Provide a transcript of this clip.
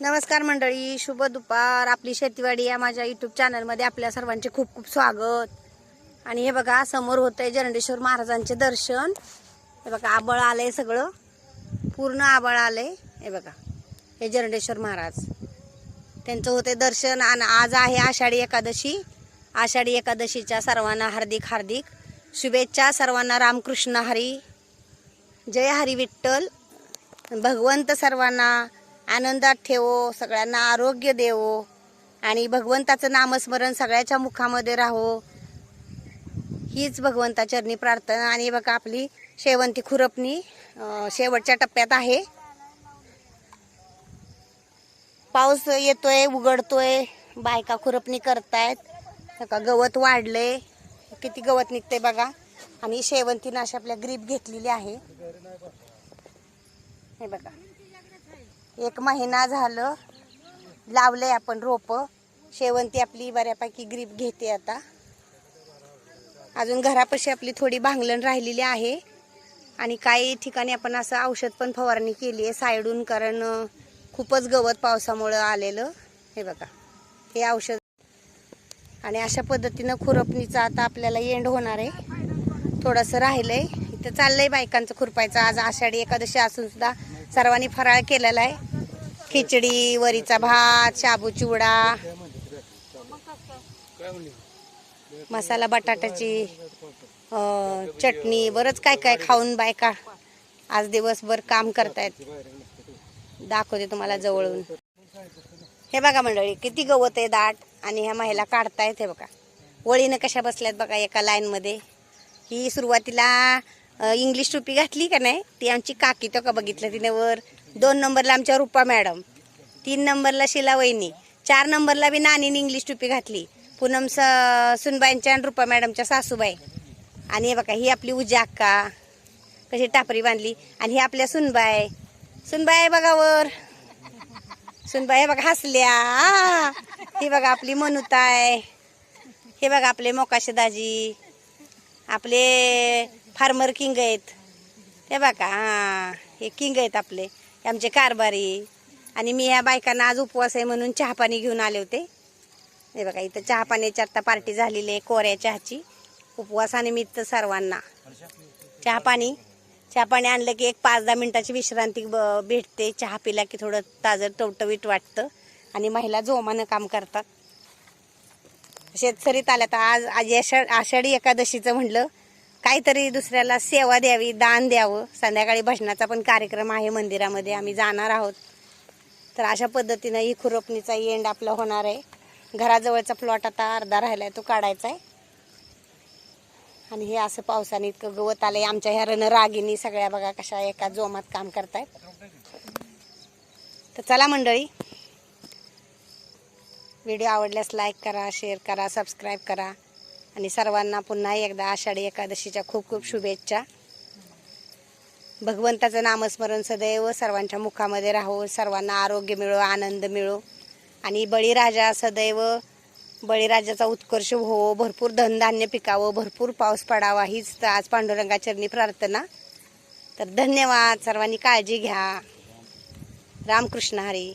नमस्कार मंडळी शुभ दुपार. आपली शेतीवाडी या माझ्या युट्यूब चॅनलमध्ये आपल्या सर्वांचे खूप खूप स्वागत. आणि हे बघा समोर होतंय जरंडेश्वर महाराजांचे दर्शन. हे बघा आबळ आलंय सगळं. पूर्ण आबळ आलंय. हे बघा हे जरंडेश्वर महाराज. त्यांचं होते दर्शन. आणि आज आहे आषाढी एकादशी. आषाढी एकादशीच्या सर्वांना हार्दिक हार्दिक शुभेच्छा. सर्वांना रामकृष्ण हरी. जय हरी विठ्ठल. भगवंत सर्वांना आनंदात ठेवो सगळ्यांना आरोग्य देवो आणि भगवंताचं नामस्मरण सगळ्याच्या मुखामध्ये राहो. हीच भगवंताचरणी प्रार्थना आणि बघा आपली शेवंती खुरपणी शेवटच्या टप्प्यात आहे. पाऊस येतोय उघडतोय बायका खुरपणी करतायत बघा गवत वाढले किती गवत निघते बघा. आणि शेवंतीनं अशी आपल्या ग्रीप घेतलेली आहे. हे बघा. एक महिना झालं. लावलंय आपण रोप. शेवंती आपली बऱ्यापैकी ग्रीप घेते आता. अजून घरापाशी आपली थोडी भांगलण राहिलेली आहे. आणि काही ठिकाणी आपण असं औषध पण फवारणी केली आहे. साईडून कारण खूपच गवत पावसामुळं आलेलं. हे बघा. हे औषध. आणि अशा पद्धतीनं खुरपणीचा आता आपल्याला एंड होणार आहे. थोडंसं राहिलं आहे तर चाललंय बायकांचं खुरपायचं. आज आषाढी एकादशी असून सुद्धा सर्वांनी फराळ केलेला आहे. खिचडी वरीचा भात शाबू चिवडा मसाला बटाट्याची चटणी बरंच काय काय खाऊन बायका आज दिवसभर काम करतायत. दाखवते तुम्हाला जवळून. हे बघा मंडळी किती गवत आहे दाट आणि ह्या महिला काढतायत हे बघा. वळीनं कशा बसल्यात बघा एका लाईनमध्ये ही सुरुवातीला इंग्लिश टोपी घातली का नाही? ती आमची काकी तो का बघितलं? तिने वर दोन नंबरला आमच्या रुपा मॅडम तीन नंबरला शिला वहिनी चार नंबरला बी नानीने इंग्लिश टोपी घातली. पूनम स सुनबाईंच्या आणि रुपा मॅडमच्या सासूबाई. आणि हे बघा ही आपली उजा अक्का कशी टापरी बांधली. आणि ही आपल्या सुनबाई. सुनबाई बघा वर. सुनबाई हे बघा हसल्या. ही बघा आपली मनुताय हे बघा आपले मोकाशे दाजी. आपले फार्मर किंग आहेत. हे बघा हां हे किंग आहेत आपले. आमचे कारभारी. आणि मी ह्या बायकांना आज उपवास आहे म्हणून चहापाणी घेऊन आले होते. हे बघा इथं चहा पाण्याची आता पार्टी झालेली आहे कोऱ्या चहाची. उपवासानिमित्त सर्वांना. चहा पाणी. आणलं की एक पाच दहा मिनटाची विश्रांती ब- भेटते. चहा पिला की थोडं ताजं टवटवीट वाटतं. आणि महिला जोमानं काम करतात. शेतसरीत आल्या तर आज आज आषाढ आषाढी एकादशीचं म्हणलं. काहीतरी दुसऱ्याला सेवा द्यावी दान द्यावं. संध्याकाळी भजनाचा पण कार्यक्रम आहे मंदिरामध्ये. आम्ही जाणार आहोत. तर अशा पद्धतीनं ही खुरपणीचा एंड आपला होणार आहे. घराजवळचा प्लॉट आता अर्धा राहिला आहे तो काढायचा आहे आणि हे असं पावसाने इतकं गवत आलं आहे आमच्या ह्या रणरागिनी सगळ्या बघा कशा एका जोमात काम करतायत. तर चला मंडळी व्हिडिओ आवडल्यास लाईक करा शेअर करा सबस्क्राईब करा. आणि सर्वांना पुन्हा एकदा आषाढी एकादशीच्या खूप खूप शुभेच्छा. भगवंताचं नामस्मरण सदैव सर्वांच्या मुखामध्ये राहो सर्वांना आरोग्य मिळो आनंद मिळो. आणि बळीराजा सदैव बळीराजाचा उत्कर्ष होवो भरपूर धनधान्य पिकावं भरपूर पाऊस पडावा हीच तर आज पांडुरंगाचरणी प्रार्थना. तर धन्यवाद सर्वांनी काळजी घ्या. रामकृष्ण हरी.